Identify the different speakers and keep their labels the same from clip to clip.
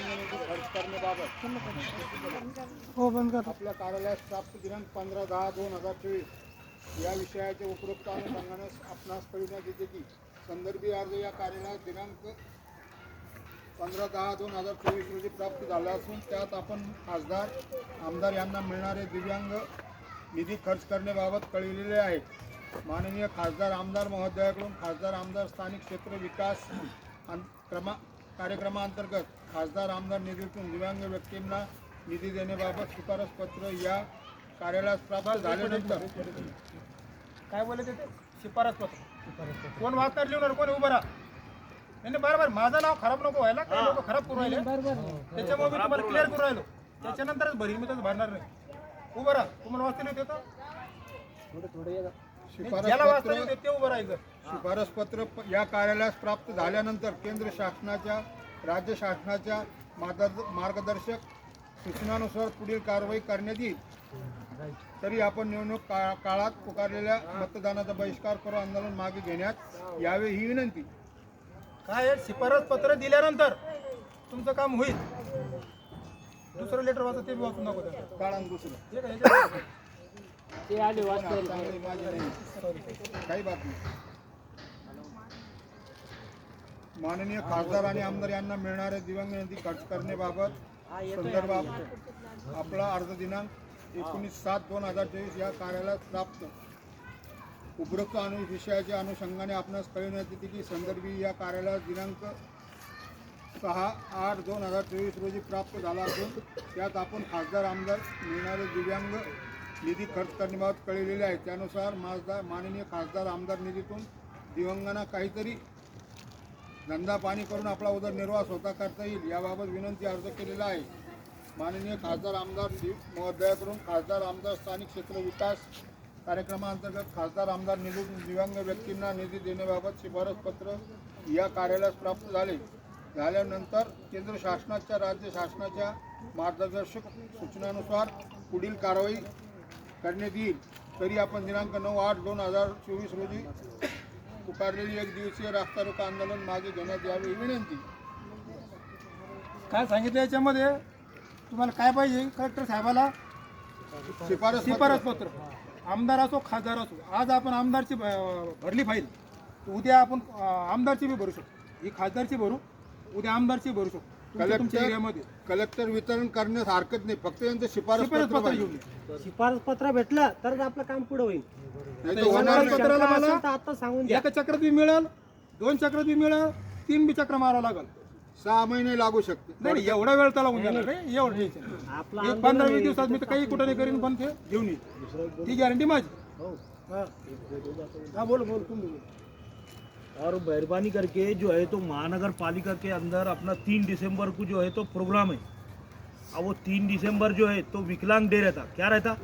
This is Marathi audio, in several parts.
Speaker 1: खर्च करण्याबाबत
Speaker 2: हो बंद कर
Speaker 1: आपल्या कार्यालयास प्राप्त दिनांक पंधरा दहा दोन हजार चोवीस. या विषयाचे उपरोक्त अनुषंगाने आपणास कळविण्यात येते की संदर्भी अर्ज या कार्यालयात दिनांक पंधरा दहा दोन हजार चोवीस रोजी प्राप्त झाला असून त्यात आपण खासदार आमदार यांना मिळणारे दिव्यांग निधी खर्च करण्याबाबत कळविलेले आहे माननीय खासदार आमदार महोदयाकडून खासदार आमदार स्थानिक क्षेत्र विकास अं- क्रमा कार्यक्रमाअंतर्गत खासदार आमदार निधीतून दिव्यांग व्यक्तींना निधी देण्याबाबत शिफारस पत्र या कार्यालयास प्राप्त झाल्यानंतर
Speaker 2: काय बोलत ते? शिफारस पत्र कोण वाचणार लिहणार कोण उभं राहा? नाही नाही, बरोबर माझं नाव खराब नको व्हायला काही लोक खराब करू राहिले. त्याच्यामुळे मी तुम्हाला क्लिअर करू राहिलो. त्याच्यानंतरच भरील मी तसं भरणार नाही. उभं राहा. तुम्हाला वाचता येते का
Speaker 1: शिफारस
Speaker 2: ज्याला वाचता
Speaker 1: पत्र
Speaker 2: येते ते उभं राहायचं.
Speaker 1: शिफारस पत्र या कार्यालयास प्राप्त झाल्यानंतर केंद्र शासनाच्या राज्य शासनाच्या मार्गद- मार्गदर्शक सूचनानुसार पुढील कारवाई करण्यात येईल. तरी आपण निवडणूक का- काळात पुकारलेल्या मतदानाचा बहिष्कार करू आंदोलन मागे घेण्यात यावे ही विनंती.
Speaker 2: काय शिफारस पत्र दिल्यानंतर तुमचं काम होईल. दुसरं लेटर वाचा ते वाचू नको.
Speaker 1: काळान दुसरं. काही बात नाही. माननीय खासदार आणि आमदार यांना मिळणारे दिव्यांग खर्च करण्याबाबत संदर्भात आपला अर्ज दिनांक एकोणीस सात दोन हजार चोवीस या कार्यालयात प्राप्त. उपरोक्त अनु विषयाच्या अनुषंगाने आपणास कळविण्यात येते की संदर्भी या कार्यालयात दिनांक सहा आठ दोन हजार चोवीस रोजी प्राप्त झाला असून त्यात आपण खासदार आमदार मिळणारे दिव्यांग निधी खर्च करण्याबाबत कळलेले आहे. त्यानुसार माझदार माननीय खासदार आमदार निधीतून दिवंगांना काहीतरी धंदा पाणी करून आपला उदरनिर्वाह स्वतः करता येईल याबाबत विनंती अर्ज केलेला आहे. माननीय खासदार आमदार महोदयाकडून खासदार आमदार स्थानिक क्षेत्र विकास कार्यक्रमाअंतर्गत खासदार आमदार निधीतून दिव्यांग व्यक्तींना निधी देण्याबाबत शिफारस पत्र या कार्यालयास प्राप्त झाले. झाल्यानंतर केंद्र शासनाच्या राज्य शासनाच्या मार्गदर्शक सूचनानुसार पुढील कारवाई करण्यात येईल. तरी आपण दिनांक नऊ आठ दोन हजार चोवीस रोजी पुकारलेली एक दिवसीय रास्ता रोको आंदोलन मागे घेण्यात यावे ही विनंती.
Speaker 2: काय सांगितलं याच्यामध्ये? तुम्हाला काय पाहिजे? कलेक्टर साहेबाला?
Speaker 1: शिफारस
Speaker 2: शिफारस पत्र. आमदार असो खासदार असो. आज आपण आमदारची भरली फाईल. उद्या आपण आमदारची बी भरू शकतो. ही खासदारची भरू. उद्या आमदारची भरू शकतो. तुमच्या- तुमच्या एरियामध्ये.
Speaker 1: कलेक्टर वितरण करण्यास हरकत नाही. फक्त यांचं शिफारस
Speaker 2: शिफारस
Speaker 1: पत्र
Speaker 2: पत्र घेऊन
Speaker 1: पाहिजे.
Speaker 2: ये.
Speaker 3: शिफारस पत्र भेटलं तरच आपलं काम पुढे होईल.
Speaker 1: नाही तर
Speaker 2: आता
Speaker 1: होणार
Speaker 2: शिफारस
Speaker 1: नाही.
Speaker 2: पत्राला
Speaker 3: शंका
Speaker 2: मला
Speaker 3: असेल तर आता सांगून द्या.
Speaker 2: एका चक्रात बी मिळेल दोन चक्रात बी मिळेल तीन बी चक्र मारावं लागेल.
Speaker 1: सहा महिने लागू शकते.
Speaker 2: नाही नाही, एवढा वेळ त्याला होऊन जाणार नाही एवढं घ्यायचं नाही.
Speaker 3: आपलं
Speaker 2: एक
Speaker 3: आंदोलन
Speaker 2: पंधरा वीस. दिवसात मी तर काही कुठं नाही करीन पण ते घेऊन येईल. ती गॅरंटी माझी. हा. हा. बोल बोल तुम बोल
Speaker 4: और मेहरबानी करके जो है तो महानगर पालिका के अंदर अपना तीन दिसंबर को जो है तो प्रोग्राम है। अब वो तीन दिसंबर जो है तो विकलांग डे रहता। क्या रहता?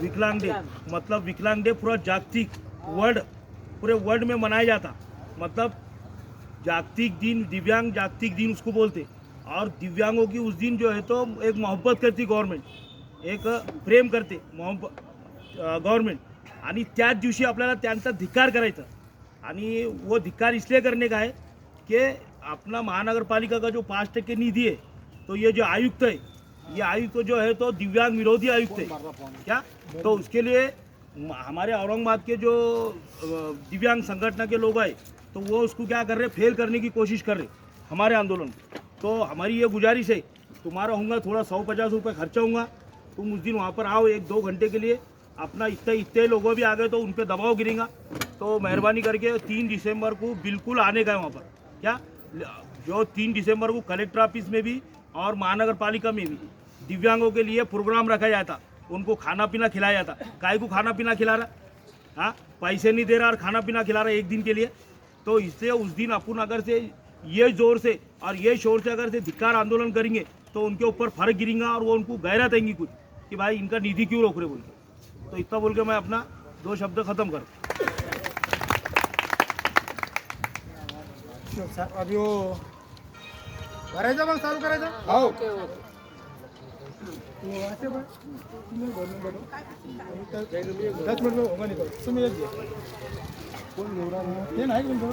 Speaker 4: विकलांग डे। मतलब विकलांग डे पूरा जागतिक वर्ल्ड, पूरे वर्ल्ड में मनाया जाता। मतलब जागतिक दिन, दिव्यांग जागतिक दिन उसको बोलते। और दिव्यांगों की उस दिन जो है तो एक मोहब्बत करती गवर्नमेंट। एक प्रेम करते मोहब्बत गवर्नमेंट। आणि त्याच दिवशी आपल्याला त्यांचा आणि वो धिक्कार इसलिए करने का है कि अपना महानगर पालिका का जो पाँच टक्के निधि है तो ये जो आयुक्त है, ये आयुक्त जो है तो दिव्यांग विरोधी आयुक्त है। क्या? तो उसके लिए हमारे औरंगाबाद के जो दिव्यांग संगठन के लोग आए तो वो उसको क्या कर रहे फेल करने की कोशिश कर रहे हमारे आंदोलन तो हमारी ये गुजारिश है, तुम्हारा होगा थोड़ा सौ पचास रुपये खर्चा होगा तुम उस दिन वहाँ पर आओ एक दो घंटे के लिए, अपना इतने इतने लोगों भी आ गए तो उन पर दबाव गिरेगा। तो मेहरबानी करके तीन दिसंबर को बिल्कुल आने का है वहाँ पर। क्या? जो तीन दिसंबर को कलेक्टर ऑफ़िस में भी और महानगर पालिका में भी दिव्यांगों के लिए प्रोग्राम रखा जाता उनको खाना पीना खिलाया जाता। काय को खाना पीना खिला रहा। हाँ? पैसे नहीं दे रहा और खाना पीना खिला रहा एक दिन के लिए। तो इससे उस दिन अपन अगर से ये ज़ोर से और ये शोर से अगर से धिक्कार आंदोलन करेंगे तो उनके ऊपर फ़र्क गिरेगा और वो उनको गहरा देंगी कुछ कि भाई इनका निधि क्यों रोक रहे बोल के? तो इतना बोल के मैं अपना दो शब्द खत्म कर
Speaker 2: अभी वो भरायचं मग चालू करायचं
Speaker 1: हो
Speaker 2: वो ऐसे बा- तुम्ही भरून बघा. आणि त्या- दस मिनिट में होगा नहीं करो तुम्ही एक घ्या. कोण घेऊन राहिला? हे नाही घेऊन राहिला.